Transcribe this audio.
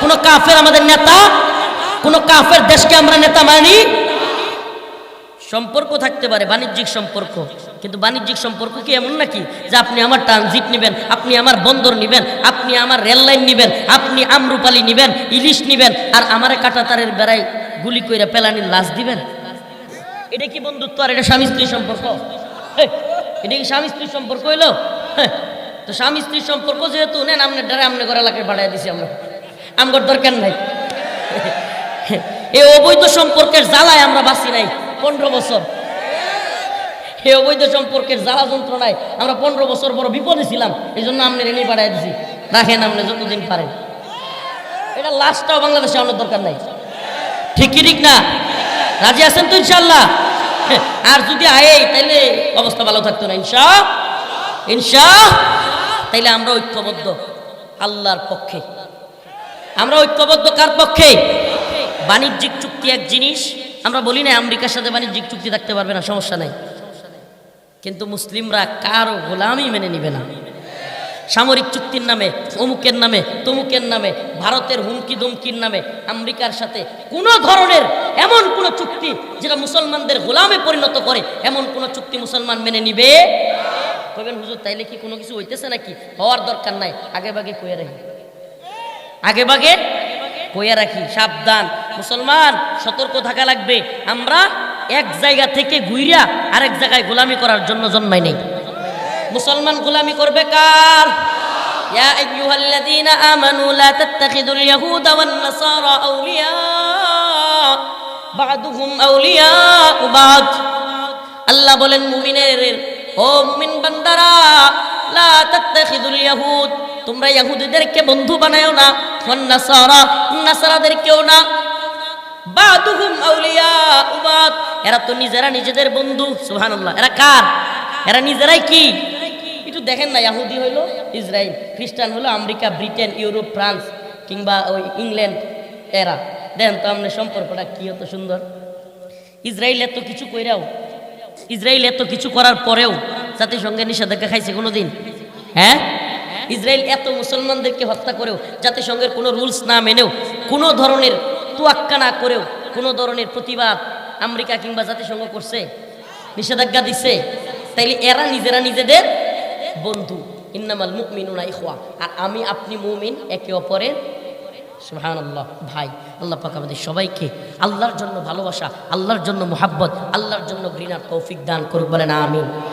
কোন কাফের আমাদের নেতা, কোন কাফের দেশকে আমরা নেতা মানি? সম্পর্ক থাকতে পারে, বাণিজ্যিক সম্পর্ক। কিন্তু বাণিজ্যিক সম্পর্ক কি এমন নাকি? যে আপনি আমার ট্রানজিট নেবেন, আপনি আমার বন্দর নেবেন, আপনি আমার রেল লাইন নেবেন, আপনি আমরুপালি নেবেন, ইলিশ নেবেন, আর আমারে কাটাতারের বেড়ায় গুলি কইরা পেলানির লাশ দিবেন? এটা কি বন্ধুত্ব আর এটা স্বামী স্ত্রী সম্পর্ক? এটা কি স্বামী স্ত্রীর সম্পর্ক হইল? তো স্বামী স্ত্রীর সম্পর্ক যেহেতু, নেন আমনে ডারে আমনে ঘর এলাকায় বাড়াই দিছি আমরা। আমগর দরকার নাই। এই অবৈধ সম্পর্কের জ্বালায় আমরা বাঁচি নাই পনেরো বছর। এই অবৈধ সম্পর্কের জ্বালা যন্ত্রণায় আমরা পনেরো বছর বড় বিপদে ছিলাম এই জন্য আপনি রেনি পাঠাই দিছি। রাখেন আপনি যতদিন পারেন এটা লাস্টটাও বাংলাদেশে আনার দরকার নাই। ঠিক ঠিক না? রাজি আছেন তো ইনশাল্লাহ আর যদি আয়ে, তাইলে অবস্থা ভালো থাকতো না, ইনশা ইনশা। তাইলে আমরা ঐক্যবদ্ধ, আল্লাহর পক্ষে। আমরা ঐক্যবদ্ধ কার পক্ষে? বাণিজ্যিক চুক্তি এক জিনিস, আমরা বলি না আমেরিকার সাথে বাণিজ্যিক চুক্তি থাকতে পারবে না, সমস্যা নাই। কিন্তু মুসলিমরা কারও গোলামি মেনে নিবে না। সামরিক চুক্তির নামে, অমুকের নামে, তমুকের নামে, ভারতের হুমকি ধমকির নামে আমেরিকার সাথে কোনো ধরনের এমন কোনো চুক্তি যেটা মুসলমানদের গোলামে পরিণত করে, এমন কোনো চুক্তি মুসলমান মেনে নিবে? কবেন হুজুর, তাইলে কি কোনো কিছু হইতেছে নাকি? হওয়ার দরকার নাই, আগে ভাগে কয়ে রাখি। আগে ভাগে কইয়া রাখি সাবধান মুসলমান সতর্ক থাকা লাগবে আমরা এক জায়গা থেকে ঘুইরা আরেক জায়গায় গোলামি করার জন্য জন্মাই নেই মুসলমান গোলামি করবে কার يا أيها الذين آمنوا لا تتخذوا اليهود والنصارى أولياء بعضهم أولياء بعض আল্লাহ বলেন মুমিনের ও মুমিন বান্দারা লা তোমরা বন্ধু বানায়ও না, ওয়ান নাসারা না। বাদুহুম আউলিয়া উবাদ। এরা তো নিজেরা নিজেদের বন্ধু, সুবহানাল্লাহ। এরা কার? এরা নিজেরাই কি? একটু দেখেন না হইল ইসরায়েল খ্রিস্টান হলো আমেরিকা, ব্রিটেন, ইউরোপ, ফ্রান্স, কিংবা ওই ইংল্যান্ড এরা। দেখেন তো আমাদের সম্পর্কটা কি হতো সুন্দর। ইসরায়েল এত কিছু কইরাও ইসরায়েল এত কিছু করার পরেও জাতিসংঘের নিষেধাজ্ঞা খাইছে কোনোদিন। হ্যাঁ? ইসরায়েল এত মুসলমানদেরকে হত্যা করেও, জাতিসংঘের কোনো রুলস না মেনেও, কোনো ধরনের তুয়াক্কা না করেও, কোনো ধরনের প্রতিবাদ আমেরিকা কিংবা জাতিসংঘ করছে? নিষেধাজ্ঞা দিছে? তাইলে এরা নিজেরা নিজেদের বন্ধু। ইন্নামাল মুমিনুনা ইখওয়া। আর আমি আপনি মুমিন, একে অপরের সুহান আল্লাহ ভাই। আল্লাহ পাক আমাদের সবাইকে আল্লাহর জন্য ভালোবাসা, আল্লাহর জন্য মোহাব্বত, আল্লাহর জন্য ঘৃণার তৌফিক দান করুক, বলেন আমিন।